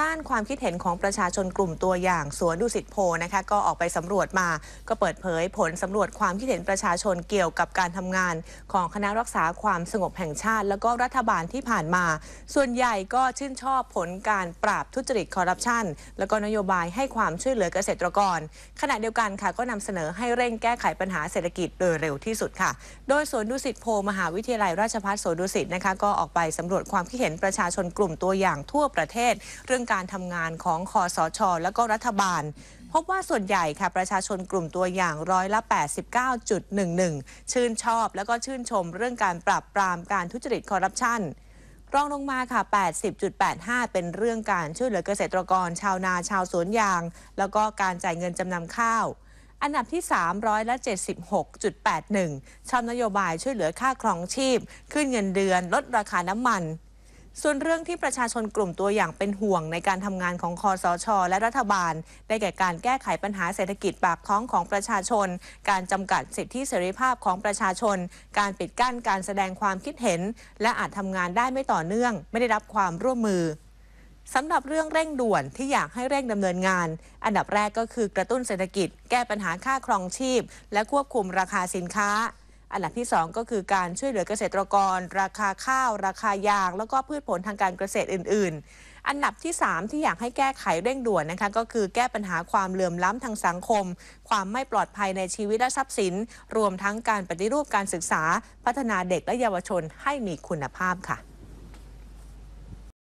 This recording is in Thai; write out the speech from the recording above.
ด้านความคิดเห็นของประชาชนกลุ่มตัวอย่างสวนดุสิตโพนะคะก็ออกไปสำรวจมา ก็เปิดเผยผลสำรวจความคิดเห็นประชาชนเกี่ยวกับการทำงาน ของคณะรักษาความสงบแห่งชาติ แล้วก็รัฐบาลที่ผ่านมา ส่วนใหญ่ก็ชื่นชอบผลการปราบทุจริตคอร์รัปชันแล้วก็นโยบายให้ความช่วยเหลือเกษตรกร ขณะเดียวกันค่ะก็นำเสนอให้เร่งแก้ไขปัญหาเศรษฐกิจโดยเร็วที่สุดค่ะ โดยสวนดุสิตโพมหาวิทยาลัยราชภัฏสวนดุสิตนะคะก็ออกไปสำรวจความคิดเห็นประชาชนกลุ่มตัวอย่างทั่วประเทศเรื่องการทำงานของคอสช และก็รัฐบาล พบว่าส่วนใหญ่ค่ะประชาชนกลุ่มตัวอย่างร้อยละ 89.11 ชื่นชอบแล้วก็ชื่นชมเรื่องการปราบปรามการทุจริตคอร์รัปชันรองลงมาค่ะ 80.85 เป็นเรื่องการช่วยเหลือเกษตรกร ชาวนาชาวสวนยาง แล้วก็การจ่ายเงินจำนำข้าว อันดับที่ 3 ร้อยละ76.81 ชอบนโยบายช่วยเหลือค่าครองชีพ ขึ้นเงินเดือน ลดราคาน้ำมัน ส่วนเรื่องที่ประชาชนกลุ่มตัวอย่างเป็นห่วงในการทำงานของคอสช และรัฐบาล ได้แก่การแก้ไขปัญหาเศรษฐกิจปากท้องของประชาชน การจำกัดสิทธิเสรีภาพของประชาชน การปิดกั้นการแสดงความคิดเห็น และอาจทำงานได้ไม่ต่อเนื่อง ไม่ได้รับความร่วมมือสำหรับเรื่องเร่งด่วนที่อยากให้เร่งดำเนินงาน อันดับแรกก็คือกระตุ้นเศรษฐกิจ แก้ปัญหาค่าครองชีพ และควบคุมราคาสินค้า อันดับที่ 2 ก็คือการช่วยเหลือเกษตรกร ราคาข้าว ราคายาง แล้วก็พืชผลทางการเกษตรอื่น ๆ อันดับที่ 3 ที่อยากให้แก้ไขเร่งด่วนนะคะก็คือแก้ปัญหาความเหลื่อมล้ำทางสังคม ความไม่ปลอดภัยในชีวิตและทรัพย์สิน รวมทั้งการปฏิรูปการศึกษา พัฒนาเด็กและเยาวชนให้มีคุณภาพค่ะ